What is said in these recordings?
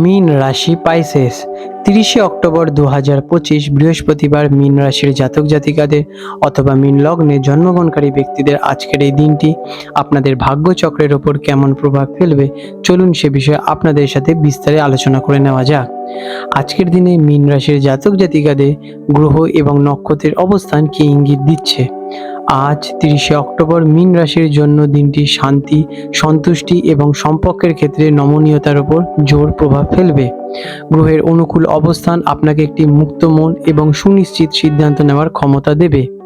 মিন রাশি পাইসেস তিরিশে অক্টোবর দু হাজার পঁচিশ বৃহস্পতিবার মিন রাশির জাতক জাতিকাদের অথবা মিন লগ্নে জন্মগ্রহণকারী ব্যক্তিদের আজকের এই দিনটি আপনাদের ভাগ্যচক্রের ওপর কেমন প্রভাব ফেলবে চলুন সে বিষয়ে আপনাদের সাথে বিস্তারে আলোচনা করে নেওয়া যাক। আজকের দিনে মিন রাশির জাতক জাতিকাদের গ্রহ এবং নক্ষত্রের অবস্থান কি ইঙ্গিত দিচ্ছে? আজ তিরিশে অক্টোবর মিন রাশির জন্য দিনটি শান্তি, সন্তুষ্টি এবং সম্পর্কের ক্ষেত্রে নমনীয়তার ওপর জোর প্রভাব ফেলবে। গ্রহের অনুকূল অবস্থান আপনাকে একটি মুক্ত মন এবং সুনিশ্চিত সিদ্ধান্ত নেওয়ার ক্ষমতা দেবে।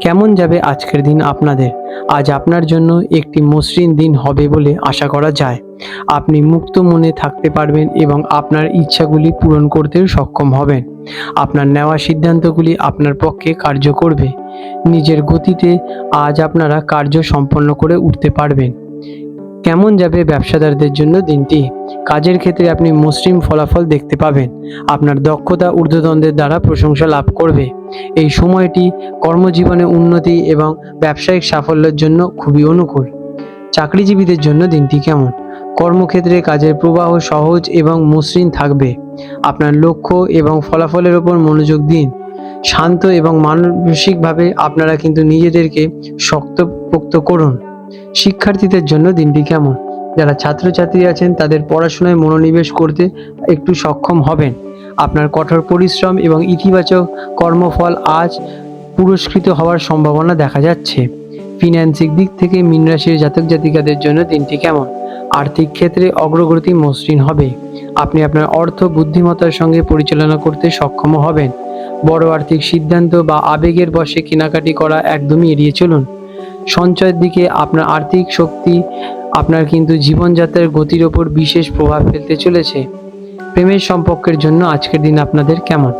কেমন যাবে আজকের দিন আপনাদের? আজ আপনার জন্য একটি মসৃণ দিন হবে বলে আশা করা যায়। আপনি মুক্ত মনে থাকতে পারবেন এবং আপনার ইচ্ছাগুলি পূরণ করতেও সক্ষম হবেন। আপনার নেওয়া সিদ্ধান্তগুলি আপনার পক্ষে কার্য করবে। নিজের গতিতে আজ আপনারা কার্য সম্পন্ন করে উঠতে পারবেন। কেমন যাবে ব্যবসাদারদের জন্য দিনটি? কাজের ক্ষেত্রে আপনি মসৃণ ফলাফল দেখতে পাবেন। আপনার দক্ষতা ঊর্ধ্বতনদের দ্বারা প্রশংসা লাভ করবে। এই সময়টি কর্মজীবনে উন্নতি এবং ব্যবসায়িক সাফল্যের জন্য খুবই অনুকূল। চাকরিজীবীদের জন্য দিনটি কেমন? কর্মক্ষেত্রে কাজের প্রবাহ সহজ এবং মসৃণ থাকবে। আপনার লক্ষ্য এবং ফলাফলের ওপর মনোযোগ দিন। শান্ত এবং মানসিকভাবে আপনারা কিন্তু নিজেদেরকে শক্তপোক্ত করুন। শিক্ষার্থীদের জন্য দিনটি কেমন? যারা ছাত্রছাত্রী আছেন, তাদের পড়াশোনায় মনোনিবেশ করতে একটু সক্ষম হবেন। আপনার কঠোর পরিশ্রম এবং ইতিবাচক কর্মফল আজ পুরস্কৃত হওয়ার সম্ভাবনা দেখা যাচ্ছে। ফিন্যান্সিক দিক থেকে মীন রাশির জাতক জাতিকাদের জন্য দিনটি কেমন? আর্থিক ক্ষেত্রে অগ্রগতি মসৃণ হবে। আপনি আপনার অর্থ, বুদ্ধিমত্তার সঙ্গে পরিচালনা করতে সক্ষম হবেন। বড় আর্থিক সিদ্ধান্ত বা আবেগের বশে কেনাকাটি করা একদমই এড়িয়ে চলুন। সঞ্চয়ের দিকে আপনার আর্থিক শক্তি, আপনার কিন্তু জীবনযাত্রার গতির ওপর বিশেষ প্রভাব ফেলতে চলেছে। প্রেমের সম্পর্কের জন্য আজকের দিন আপনাদের কেমন?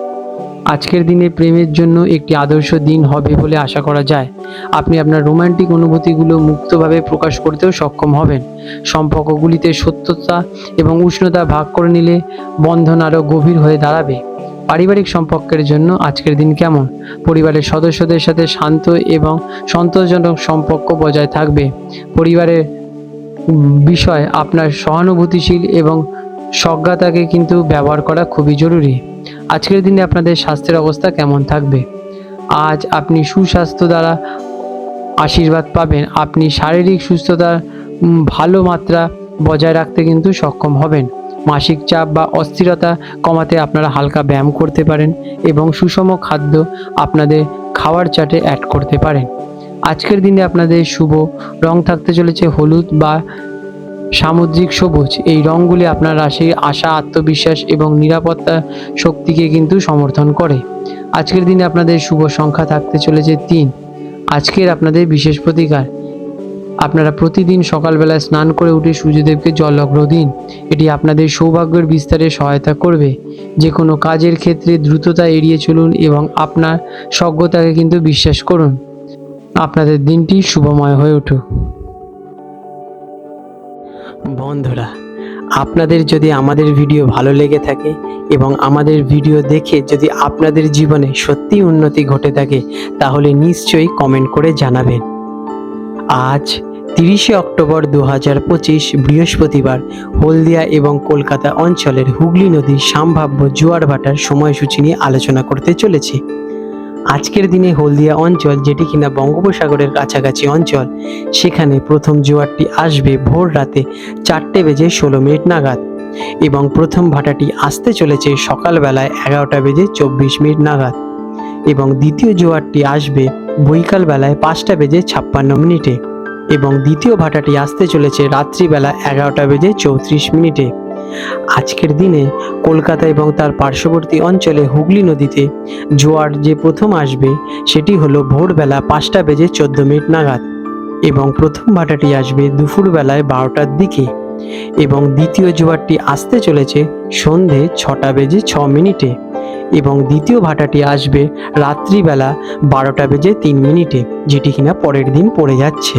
আজকের দিনে প্রেমের জন্য একটি আদর্শ দিন হবে বলে আশা করা যায়। আপনি আপনার রোমান্টিক অনুভূতিগুলো মুক্তভাবে প্রকাশ করতেও সক্ষম হবেন। সম্পর্কগুলিতে সত্যতা এবং উষ্ণতা ভাগ করে নিলে বন্ধন আরও গভীর হয়ে দাঁড়াবে। পারিবারিক সম্পর্কের জন্য আজকের দিন কেমন? পরিবারের সদস্যদের সাথে শান্ত এবং সন্তোষজনক সম্পর্ক বজায় থাকবে। পরিবারের বিষয় আপনার সহানুভূতিশীল এবং সজ্ঞাতাকে কিন্তু ব্যবহার করা খুবই জরুরি। আজকের দিনে আপনাদের স্বাস্থ্যের অবস্থা কেমন থাকবে? আজ আপনি সুস্বাস্থ্য দ্বারা আশীর্বাদ পাবেন। আপনি শারীরিক সুস্থতার ভালো মাত্রা বজায় রাখতে কিন্তু সক্ষম হবেন। মাসিক চাপ বা অস্থিরতা কমাতে আপনারা হালকা ব্যায়াম করতে পারেন এবং সুষম খাদ্য আপনাদের খাওয়ার চাটে অ্যাড করতে পারেন। আজকের দিনে আপনাদের শুভ রং থাকতে চলেছে হলুদ বা সামুদ্রিক সবুজ। এই রঙগুলি আপনার রাশির আশা, আত্মবিশ্বাস এবং নিরাপত্তা শক্তিকে কিন্তু সমর্থন করে। আজকের দিনে আপনাদের শুভ সংখ্যা থাকতে চলেছে তিন। আজকের আপনাদের বিশেষ প্রতিকার। আপনারা প্রতিদিন সকালবেলায় স্নান করে উঠে সূর্যদেবকে জল দিন। এটি আপনাদের সৌভাগ্যের বিস্তারে সহায়তা করবে। যে কোনো কাজের ক্ষেত্রে দ্রুততা এড়িয়ে চলুন এবং আপনার সজ্ঞতাকে কিন্তু বিশ্বাস করুন। আপনাদের দিনটি শুভময় হয়ে উঠুক। বন্ধুরা, আপনাদের যদি আমাদের ভিডিও ভালো লেগে থাকে এবং আমাদের ভিডিও দেখে যদি আপনাদের জীবনে সত্যি উন্নতি ঘটে থাকে, তাহলে নিশ্চয়ই কমেন্ট করে জানাবেন। আজ তিরিশে অক্টোবর দু হাজার পঁচিশ বৃহস্পতিবার হলদিয়া এবং কলকাতা অঞ্চলের হুগলি নদীর সম্ভাব্য জোয়ার ভাটার সময়সূচি নিয়ে আলোচনা করতে চলেছি। আজকের দিনে হলদিয়া অঞ্চল, যেটি কিনা বঙ্গোপসাগরের কাছাকাছি অঞ্চল, সেখানে প্রথম জোয়ারটি আসবে ভোর রাতে চারটে বেজে ষোলো মিনিট নাগাদ এবং প্রথম ভাটাটি আসতে চলেছে সকালবেলায় এগারোটা বেজে চব্বিশ মিনিট নাগাদ এবং দ্বিতীয় জোয়ারটি আসবে বৈকাল বেলায় পাঁচটা বেজে ছাপ্পান্ন মিনিটে। এবং দ্বিতীয় ভাটাটি আসতে চলেছে রাত্রিবেলা এগারোটা বেজে চৌত্রিশ মিনিটে। আজকের দিনে কলকাতা এবং তার পার্শ্ববর্তী অঞ্চলে হুগলি নদীতে জোয়ার যে প্রথম আসবে, সেটি হলো ভোরবেলা পাঁচটা বেজে চোদ্দ মিনিট নাগাদ এবং প্রথম ভাটাটি আসবে দুপুরবেলায় বারোটার দিকে এবং দ্বিতীয় জোয়ারটি আসতে চলেছে সন্ধে ছটা বেজে ছ মিনিটে এবং দ্বিতীয় ভাটাটি আসবে রাত্রিবেলা বারোটা বেজে তিন মিনিটে, যেটি কিনা পরের দিন পড়ে যাচ্ছে।